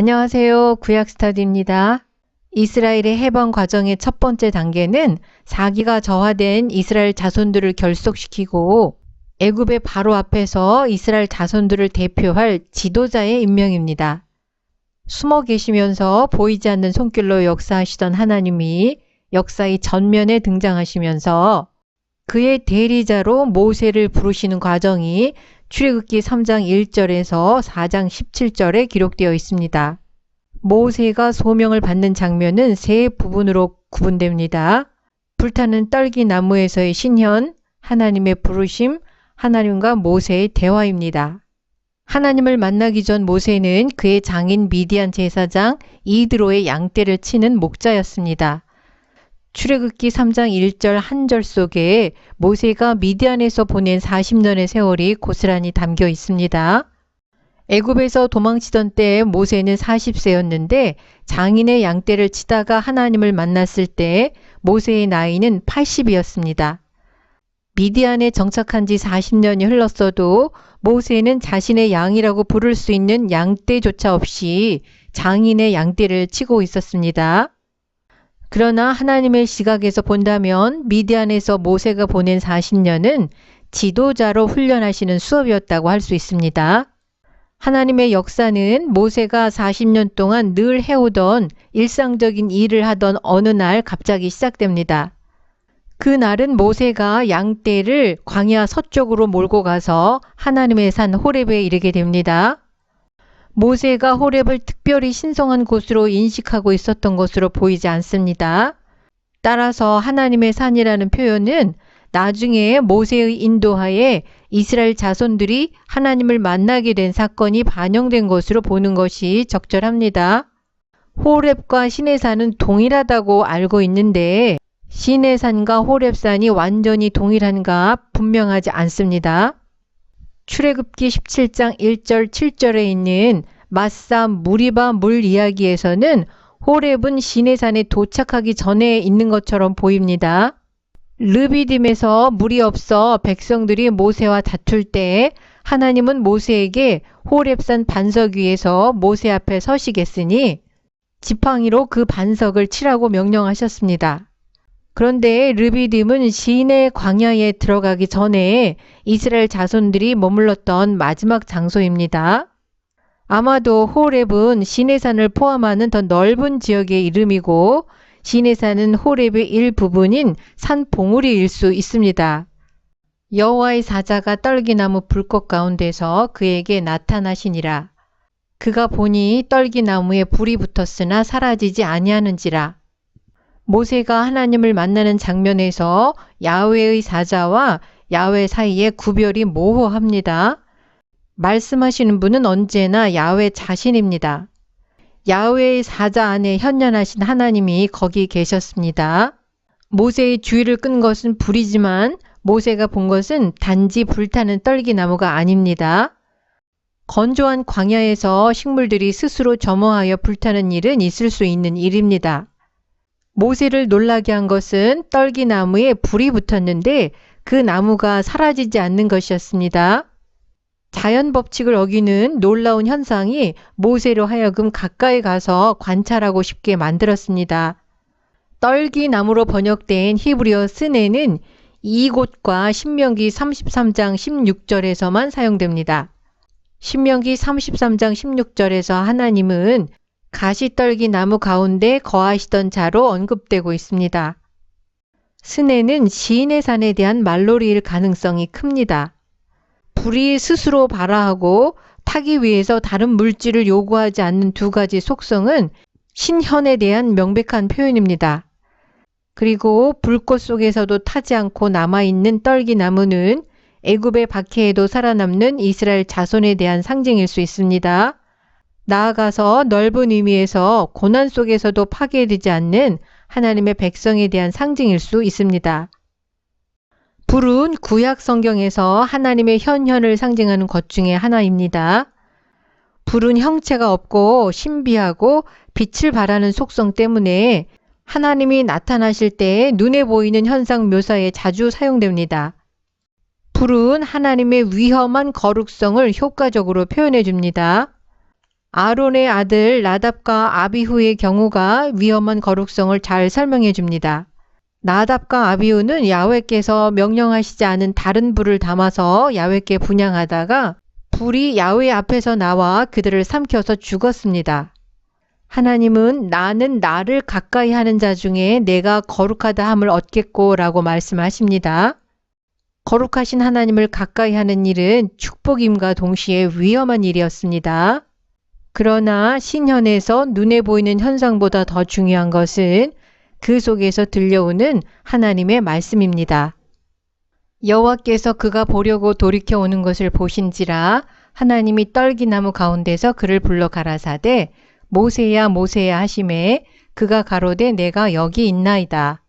안녕하세요. 구약스타디입니다. 이스라엘의 해방 과정의 첫 번째 단계는 사기가 저하된 이스라엘 자손들을 결속시키고 애굽의 바로 앞에서 이스라엘 자손들을 대표할 지도자의 임명입니다. 숨어 계시면서 보이지 않는 손길로 역사하시던 하나님이 역사의 전면에 등장하시면서 그의 대리자로 모세를 부르시는 과정이 출애굽기 3장 1절에서 4장 17절에 기록되어 있습니다. 모세가 소명을 받는 장면은 세 부분으로 구분됩니다. 불타는 떨기 나무에서의 신현, 하나님의 부르심, 하나님과 모세의 대화입니다. 하나님을 만나기 전 모세는 그의 장인 미디안 제사장 이드로의 양떼를 치는 목자였습니다. 출애굽기 3장 1절 한 절 속에 모세가 미디안에서 보낸 40년의 세월이 고스란히 담겨 있습니다. 애굽에서 도망치던 때에 모세는 40세였는데 장인의 양떼를 치다가 하나님을 만났을 때 모세의 나이는 80이었습니다. 미디안에 정착한 지 40년이 흘렀어도 모세는 자신의 양이라고 부를 수 있는 양떼조차 없이 장인의 양떼를 치고 있었습니다. 그러나 하나님의 시각에서 본다면 미디안에서 모세가 보낸 40년은 지도자로 훈련하시는 수업이었다고 할 수 있습니다. 하나님의 역사는 모세가 40년 동안 늘 해오던 일상적인 일을 하던 어느 날 갑자기 시작됩니다. 그 날은 모세가 양떼를 광야 서쪽으로 몰고 가서 하나님의 산 호렙에 이르게 됩니다. 모세가 호렙을 특별히 신성한 곳으로 인식하고 있었던 것으로 보이지 않습니다. 따라서 하나님의 산이라는 표현은 나중에 모세의 인도하에 이스라엘 자손들이 하나님을 만나게 된 사건이 반영된 것으로 보는 것이 적절합니다. 호렙과 시내산은 동일하다고 알고 있는데 시내산과 호렙산이 완전히 동일한가 분명하지 않습니다. 출애굽기 17장 1절 7절에 있는 마사 무리바 물 이야기에서는 호렙은 시내산에 도착하기 전에 있는 것처럼 보입니다. 르비딤에서 물이 없어 백성들이 모세와 다툴 때 하나님은 모세에게 호렙산 반석 위에서 모세 앞에 서시겠으니 지팡이로 그 반석을 치라고 명령하셨습니다. 그런데 르비딤은 시내 광야에 들어가기 전에 이스라엘 자손들이 머물렀던 마지막 장소입니다. 아마도 호렙은 시내산을 포함하는 더 넓은 지역의 이름이고 시내산은 호렙의 일부분인 산 봉우리일 수 있습니다. 여호와의 사자가 떨기나무 불꽃 가운데서 그에게 나타나시니라. 그가 보니 떨기나무에 불이 붙었으나 사라지지 아니하는지라. 모세가 하나님을 만나는 장면에서 야훼의 사자와 야훼 사이에 구별이 모호합니다. 말씀하시는 분은 언제나 야훼 자신입니다. 야훼의 사자 안에 현존하신 하나님이 거기 계셨습니다. 모세의 주의를 끈 것은 불이지만 모세가 본 것은 단지 불타는 떨기나무가 아닙니다. 건조한 광야에서 식물들이 스스로 점화하여 불타는 일은 있을 수 있는 일입니다. 모세를 놀라게 한 것은 떨기나무에 불이 붙었는데 그 나무가 사라지지 않는 것이었습니다. 자연 법칙을 어기는 놀라운 현상이 모세로 하여금 가까이 가서 관찰하고 싶게 만들었습니다. 떨기 나무로 번역된 히브리어 스네는 이곳과 신명기 33장 16절에서만 사용됩니다. 신명기 33장 16절에서 하나님은 가시떨기 나무 가운데 거하시던 자로 언급되고 있습니다. 스네는 시인의 산에 대한 말놀이일 가능성이 큽니다. 불이 스스로 발화하고 타기 위해서 다른 물질을 요구하지 않는 두 가지 속성은 신현에 대한 명백한 표현입니다. 그리고 불꽃 속에서도 타지 않고 남아있는 떨기나무는 애굽의 박해에도 살아남는 이스라엘 자손에 대한 상징일 수 있습니다. 나아가서 넓은 의미에서 고난 속에서도 파괴되지 않는 하나님의 백성에 대한 상징일 수 있습니다. 불은 구약 성경에서 하나님의 현현을 상징하는 것 중에 하나입니다. 불은 형체가 없고 신비하고 빛을 발하는 속성 때문에 하나님이 나타나실 때 눈에 보이는 현상 묘사에 자주 사용됩니다. 불은 하나님의 위험한 거룩성을 효과적으로 표현해 줍니다. 아론의 아들 나답과 아비후의 경우가 위험한 거룩성을 잘 설명해 줍니다. 나답과 아비후는 야훼께서 명령하시지 않은 다른 불을 담아서 야훼께 분양하다가 불이 야훼 앞에서 나와 그들을 삼켜서 죽었습니다. 하나님은 나는 나를 가까이 하는 자 중에 내가 거룩하다 함을 얻겠고 라고 말씀하십니다. 거룩하신 하나님을 가까이 하는 일은 축복임과 동시에 위험한 일이었습니다. 그러나 신현에서 눈에 보이는 현상보다 더 중요한 것은 그 속에서 들려오는 하나님의 말씀입니다. 여호와께서 그가 보려고 돌이켜 오는 것을 보신지라 하나님이 떨기나무 가운데서 그를 불러 가라사대 모세야 모세야 하심에 그가 가로되 내가 여기 있나이다.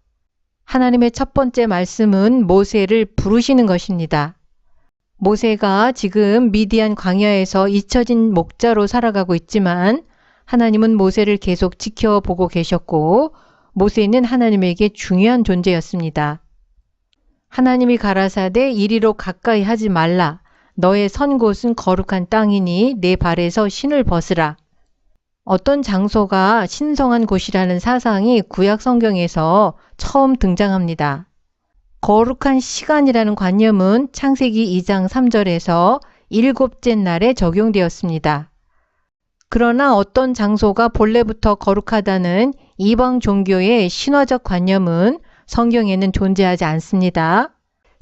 하나님의 첫 번째 말씀은 모세를 부르시는 것입니다. 모세가 지금 미디안 광야에서 잊혀진 목자로 살아가고 있지만 하나님은 모세를 계속 지켜보고 계셨고 모세는 하나님에게 중요한 존재였습니다. 하나님이 가라사대 이리로 가까이 하지 말라. 너의 선 곳은 거룩한 땅이니 내 발에서 신을 벗으라. 어떤 장소가 신성한 곳이라는 사상이 구약 성경에서 처음 등장합니다. 거룩한 시간이라는 관념은 창세기 2장 3절에서 일곱째 날에 적용되었습니다. 그러나 어떤 장소가 본래부터 거룩하다는 이방 종교의 신화적 관념은 성경에는 존재하지 않습니다.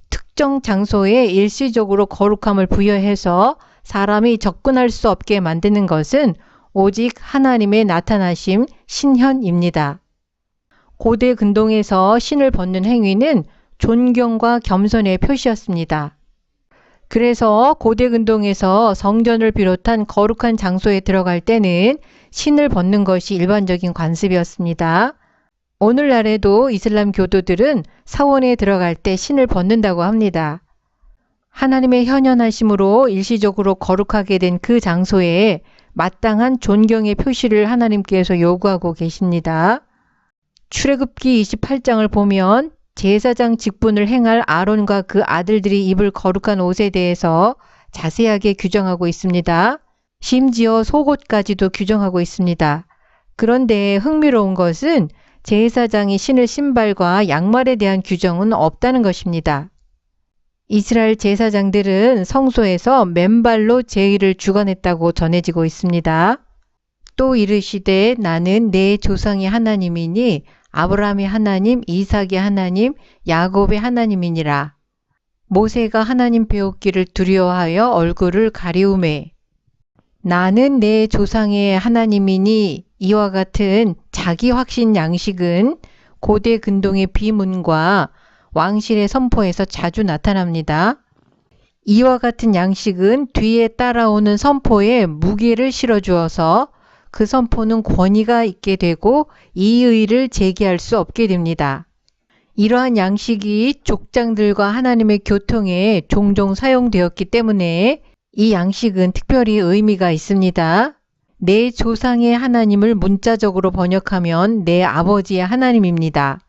특정 장소에 일시적으로 거룩함을 부여해서 사람이 접근할 수 없게 만드는 것은 오직 하나님의 나타나심 신현입니다. 고대 근동에서 신을 벗는 행위는 존경과 겸손의 표시였습니다. 그래서 고대 근동에서 성전을 비롯한 거룩한 장소에 들어갈 때는 신을 벗는 것이 일반적인 관습이었습니다. 오늘날에도 이슬람 교도들은 사원에 들어갈 때 신을 벗는다고 합니다. 하나님의 현현하심으로 일시적으로 거룩하게 된 그 장소에 마땅한 존경의 표시를 하나님께서 요구하고 계십니다. 출애굽기 28장을 보면 제사장 직분을 행할 아론과 그 아들들이 입을 거룩한 옷에 대해서 자세하게 규정하고 있습니다. 심지어 속옷까지도 규정하고 있습니다. 그런데 흥미로운 것은 제사장이 신을 신발과 양말에 대한 규정은 없다는 것입니다. 이스라엘 제사장들은 성소에서 맨발로 제의를 주관했다고 전해지고 있습니다. 또 이르시되 나는 내 조상의 하나님이니 아브라함의 하나님, 이삭의 하나님, 야곱의 하나님이니라. 모세가 하나님 배웠기를 두려워하여 얼굴을 가리우매 나는 내 조상의 하나님이니 이와 같은 자기 확신 양식은 고대 근동의 비문과 왕실의 선포에서 자주 나타납니다. 이와 같은 양식은 뒤에 따라오는 선포에 무게를 실어 주어서 그 선포는 권위가 있게 되고 이의를 제기할 수 없게 됩니다. 이러한 양식이 족장들과 하나님의 교통에 종종 사용되었기 때문에 이 양식은 특별히 의미가 있습니다. 내 조상의 하나님을 문자적으로 번역하면 내 아버지의 하나님입니다.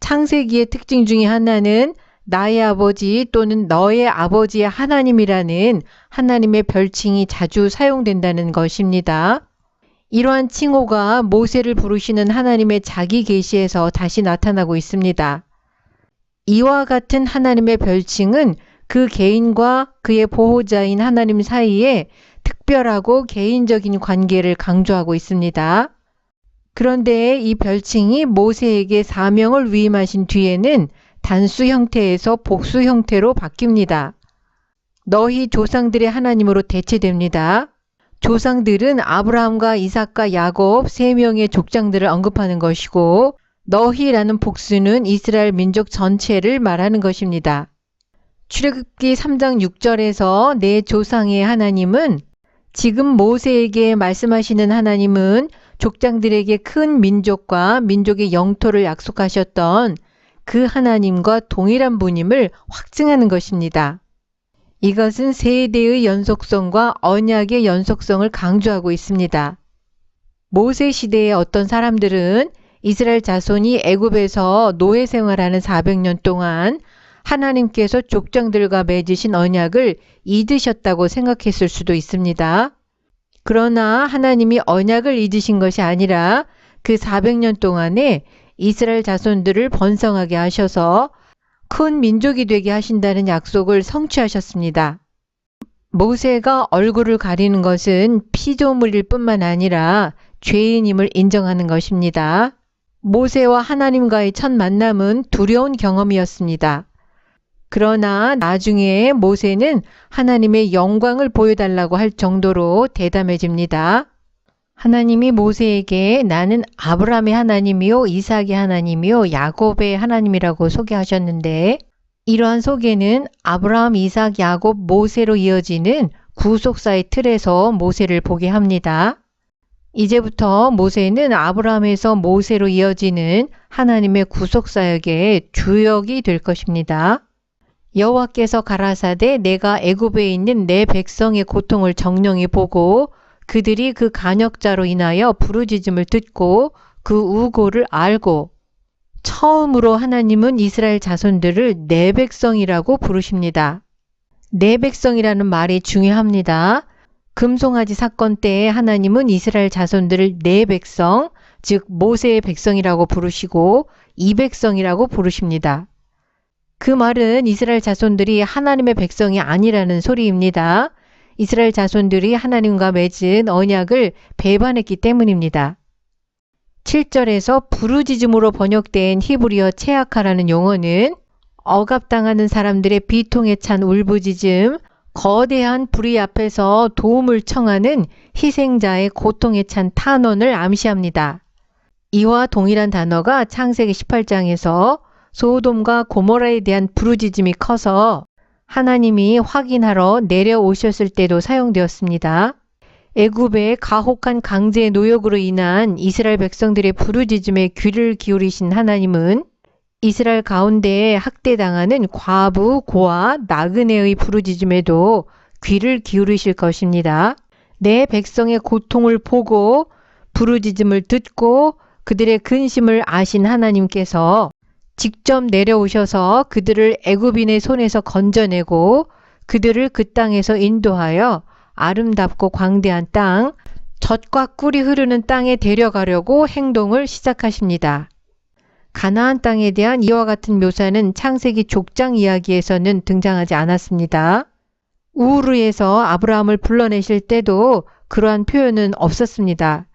창세기의 특징 중의 하나는 나의 아버지 또는 너의 아버지의 하나님이라는 하나님의 별칭이 자주 사용된다는 것입니다. 이러한 칭호가 모세를 부르시는 하나님의 자기 계시에서 다시 나타나고 있습니다. 이와 같은 하나님의 별칭은 그 개인과 그의 보호자인 하나님 사이에 특별하고 개인적인 관계를 강조하고 있습니다. 그런데 이 별칭이 모세에게 사명을 위임하신 뒤에는 단수 형태에서 복수 형태로 바뀝니다. 너희 조상들의 하나님으로 대체됩니다. 조상들은 아브라함과 이삭과 야곱 세 명의 족장들을 언급하는 것이고 너희라는 복수는 이스라엘 민족 전체를 말하는 것입니다. 출애굽기 3장 6절에서 내 조상의 하나님은 지금 모세에게 말씀하시는 하나님은 족장들에게 큰 민족과 민족의 영토를 약속하셨던 그 하나님과 동일한 분임을 확증하는 것입니다. 이것은 세대의 연속성과 언약의 연속성을 강조하고 있습니다. 모세 시대의 어떤 사람들은 이스라엘 자손이 애굽에서 노예 생활하는 400년 동안 하나님께서 족장들과 맺으신 언약을 잊으셨다고 생각했을 수도 있습니다. 그러나 하나님이 언약을 잊으신 것이 아니라 그 400년 동안에 이스라엘 자손들을 번성하게 하셔서 큰 민족이 되게 하신다는 약속을 성취하셨습니다. 모세가 얼굴을 가리는 것은 피조물일 뿐만 아니라 죄인임을 인정하는 것입니다. 모세와 하나님과의 첫 만남은 두려운 경험이었습니다. 그러나 나중에 모세는 하나님의 영광을 보여달라고 할 정도로 대담해집니다. 하나님이 모세에게 나는 아브라함의 하나님이요, 이삭의 하나님이요, 야곱의 하나님이라고 소개하셨는데 이러한 소개는 아브라함, 이삭, 야곱, 모세로 이어지는 구속사의 틀에서 모세를 보게 합니다. 이제부터 모세는 아브라함에서 모세로 이어지는 하나님의 구속사역의 주역이 될 것입니다. 여호와께서 가라사대 내가 애굽에 있는 내 백성의 고통을 정령히 보고 그들이 그 간역자로 인하여 부르짖음을 듣고 그 우고를 알고 처음으로 하나님은 이스라엘 자손들을 내 백성이라고 부르십니다. 내 백성이라는 말이 중요합니다. 금송아지 사건 때에 하나님은 이스라엘 자손들을 내 백성, 즉 모세의 백성이라고 부르시고 이 백성이라고 부르십니다. 그 말은 이스라엘 자손들이 하나님의 백성이 아니라는 소리입니다. 이스라엘 자손들이 하나님과 맺은 언약을 배반했기 때문입니다. 7절에서 부르짖음으로 번역된 히브리어 체아카라는 용어는 억압당하는 사람들의 비통에 찬 울부짖음, 거대한 불의 앞에서 도움을 청하는 희생자의 고통에 찬 탄원을 암시합니다. 이와 동일한 단어가 창세기 18장에서 소돔과 고모라에 대한 부르짖음이 커서 하나님이 확인하러 내려오셨을 때도 사용되었습니다. 애굽의 가혹한 강제 노역으로 인한 이스라엘 백성들의 부르짖음에 귀를 기울이신 하나님은 이스라엘 가운데에 학대당하는 과부, 고아, 나그네의 부르짖음에도 귀를 기울이실 것입니다. 내 백성의 고통을 보고 부르짖음을 듣고 그들의 근심을 아신 하나님께서 직접 내려오셔서 그들을 애굽인의 손에서 건져내고 그들을 그 땅에서 인도하여 아름답고 광대한 땅, 젖과 꿀이 흐르는 땅에 데려가려고 행동을 시작하십니다. 가나안 땅에 대한 이와 같은 묘사는 창세기 족장 이야기에서는 등장하지 않았습니다. 우르에서 아브라함을 불러내실 때도 그러한 표현은 없었습니다.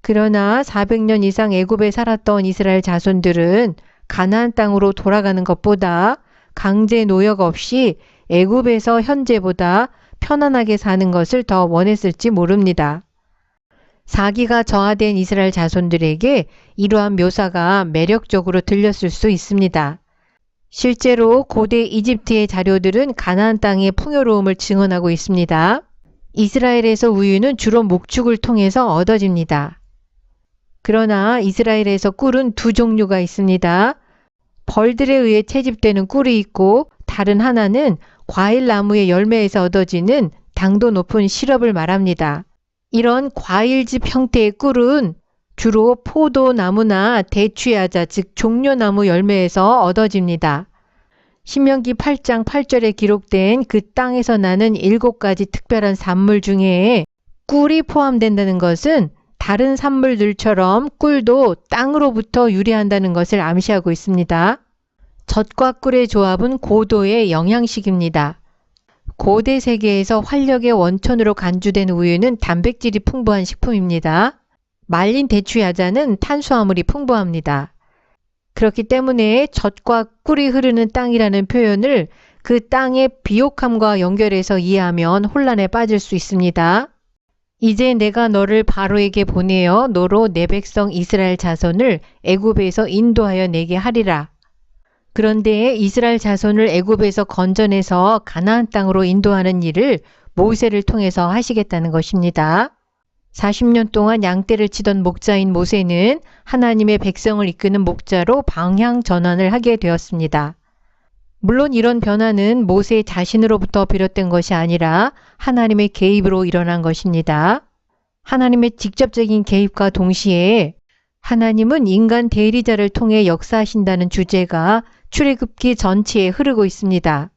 그러나 400년 이상 애굽에 살았던 이스라엘 자손들은 가나안 땅으로 돌아가는 것보다 강제 노역 없이 애굽에서 현재보다 편안하게 사는 것을 더 원했을지 모릅니다. 사기가 저하된 이스라엘 자손들에게 이러한 묘사가 매력적으로 들렸을 수 있습니다. 실제로 고대 이집트의 자료들은 가나안 땅의 풍요로움을 증언하고 있습니다. 이스라엘에서 우유는 주로 목축을 통해서 얻어집니다. 그러나 이스라엘에서 꿀은 두 종류가 있습니다. 벌들에 의해 채집되는 꿀이 있고 다른 하나는 과일 나무의 열매에서 얻어지는 당도 높은 시럽을 말합니다. 이런 과일집 형태의 꿀은 주로 포도나무나 대추야자 즉 종려나무 열매에서 얻어집니다. 신명기 8장 8절에 기록된 그 땅에서 나는 일곱 가지 특별한 산물 중에 꿀이 포함된다는 것은 다른 산물들처럼 꿀도 땅으로부터 유래한다는 것을 암시하고 있습니다. 젖과 꿀의 조합은 고도의 영양식입니다. 고대 세계에서 활력의 원천으로 간주된 우유는 단백질이 풍부한 식품입니다. 말린 대추 야자는 탄수화물이 풍부합니다. 그렇기 때문에 젖과 꿀이 흐르는 땅이라는 표현을 그 땅의 비옥함과 연결해서 이해하면 혼란에 빠질 수 있습니다. 이제 내가 너를 바로에게 보내어 너로 내 백성 이스라엘 자손을 애굽에서 인도하여 내게 하리라. 그런데 이스라엘 자손을 애굽에서 건져내서 가나안 땅으로 인도하는 일을 모세를 통해서 하시겠다는 것입니다. 40년 동안 양떼를 치던 목자인 모세는 하나님의 백성을 이끄는 목자로 방향 전환을 하게 되었습니다. 물론 이런 변화는 모세 자신으로부터 비롯된 것이 아니라 하나님의 개입으로 일어난 것입니다. 하나님의 직접적인 개입과 동시에 하나님은 인간 대리자를 통해 역사하신다는 주제가 출애굽기 전체에 흐르고 있습니다.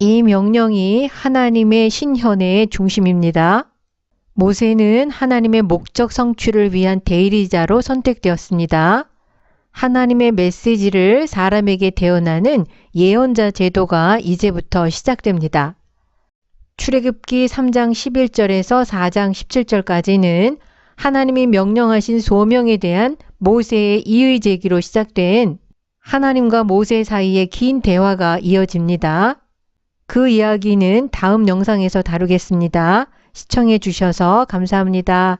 이 명령이 하나님의 신현의 중심입니다. 모세는 하나님의 목적 성취를 위한 대리자로 선택되었습니다. 하나님의 메시지를 사람에게 대언하는 예언자 제도가 이제부터 시작됩니다. 출애굽기 3장 11절에서 4장 17절까지는 하나님이 명령하신 소명에 대한 모세의 이의 제기로 시작된 하나님과 모세 사이의 긴 대화가 이어집니다. 그 이야기는 다음 영상에서 다루겠습니다. 시청해 주셔서 감사합니다.